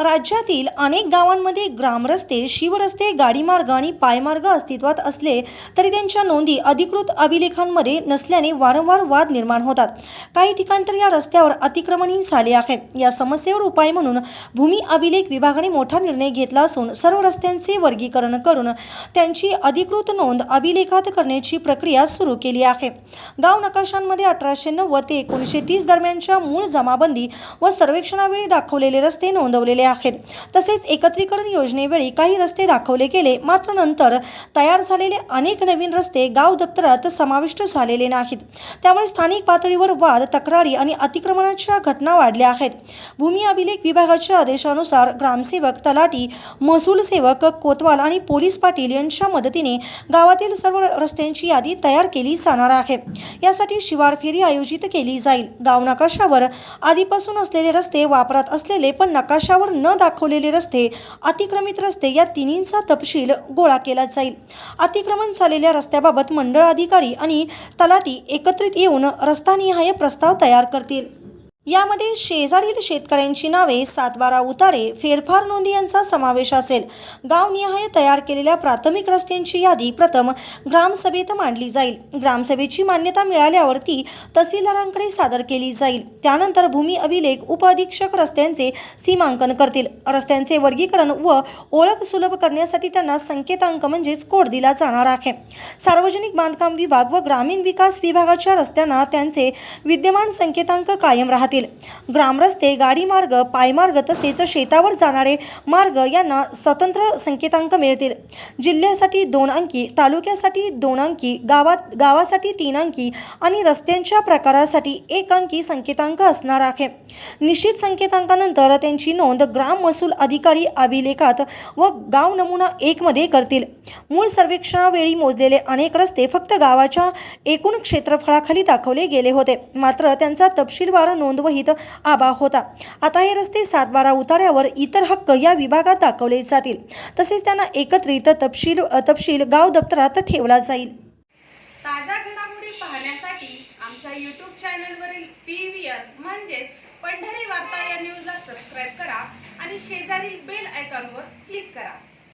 राज्यातील अनेक गावांमध्ये ग्रामरस्ते शिवरस्ते गाडीमार्ग आणि पायमार्ग अस्तित्वात असले तरी त्यांच्या नोंदी अधिकृत अभिलेखांमध्ये नसल्याने वारंवार वाद निर्माण होतात. काही ठिकाण तर या रस्त्यावर अतिक्रमणही झाले आहे. या समस्येवर उपाय म्हणून भूमी अभिलेख विभागाने मोठा निर्णय घेतला असून सर्व रस्त्यांचे वर्गीकरण करून त्यांची अधिकृत नोंद अभिलेखात करण्याची प्रक्रिया सुरू केली आहे. गाव नकाशांमध्ये अठराशे नव्वद ते एकोणीसशे तीस दरम्यानच्या मूळ जमाबंदी व सर्वेक्षणावेळी दाखवलेले रस्ते नोंदवलेले आहेत. तसेच एकत्रीकरण योजनेवेळी काही रस्ते दाखवले गेले मात्र नंतर तयार झालेले अनेक नवीन रस्ते गाव दप्तरात समाविष्ट झालेले नाहीत. त्यामुळे स्थानिक पातळीवर वाद तक्रारी आणि अतिक्रमणाच्या घटना वाढल्या आहेत. भूमी अभिलेख विभागाच्या आदेशानुसार ग्रामसेवक तलाटी महसूल सेवक कोतवाल आणि पोलीस पाटील यांच्या मदतीने गावातील सर्व रस्त्यांची यादी तयार केली जाणार आहे. यासाठी शिवार फेरी आयोजित केली जाईल. गाव नकाशावर आधीपासून असलेले रस्ते वापरात असलेले पण नकाशावर न दाखवलेले रस्ते अतिक्रमित रस्ते या तिन्हींचा तपशील गोळा केला जाईल. अतिक्रमण झालेल्या रस्त्याबाबत मंडळ अधिकारी आणि तलाठी एकत्रित येऊन रस्तानिहाय प्रस्ताव तयार करतील. यामध्ये शेजारील शेतकऱ्यांची नावे सातबारा उतारे फेरफार नोंदी यांचा समावेश असेल. गावनिहाय तयार केलेल्या प्राथमिक रस्त्यांची यादी प्रथम ग्रामसभेत मांडली जाईल. ग्रामसभेची मान्यता मिळाल्यावर ती तहसीलदारांकडे सादर केली जाईल. त्यानंतर भूमी अभिलेख उपअधीक्षक रस्त्यांचे सीमांकन करतील. रस्त्यांचे वर्गीकरण व ओळख सुलभ करण्यासाठी त्यांना संकेतांक म्हणजेच कोड दिला जाणार आहे. सार्वजनिक बांधकाम विभाग व ग्रामीण विकास विभागाच्या रस्त्यांना त्यांचे विद्यमान संकेतांक कायम राहतील. ग्रामरस्ते गाडीमार्ग पायमार्ग तसेच शेतावर जाणारे मार्ग यांना स्वतंत्र संकेतांक मिळतील. जिल्ह्यासाठी दोन अंकी तालुक्यासाठी दोन अंकी गावात गावासाठी तीन अंकी आणि रस्त्यांच्या प्रकारासाठी एक अंकी संकेतांक असणार आहे. निश्चित संकेतांकानंतर त्यांची नोंद ग्राम महसूल अधिकारी अभिलेखात व गाव नमुना एकमध्ये करतील. मूळ सर्वेक्षणावेळी मोजलेले अनेक रस्ते फक्त गावाच्या एकूण क्षेत्रफळाखाली दाखवले गेले होते. मात्र त्यांचा तपशीलवार नोंदवहीत आबा होता. आता हे रस्ते सातबारा उतार्यावर इतर हक्क या विभागात दाखवले जातील. तसेच त्यांना एकत्रित तपशील तपशील गाव दप्तरात ठेवला जाईल. ताज्या घडामोडी पाहण्यासाठी आमच्या यूट्यूब चॅनलवरील पी व्ही आर म्हणजेच पंढरी वार्ता या न्यूजला सबस्क्राईब करा आणि शेजारील बेल आयकॉनवर क्लिक करा.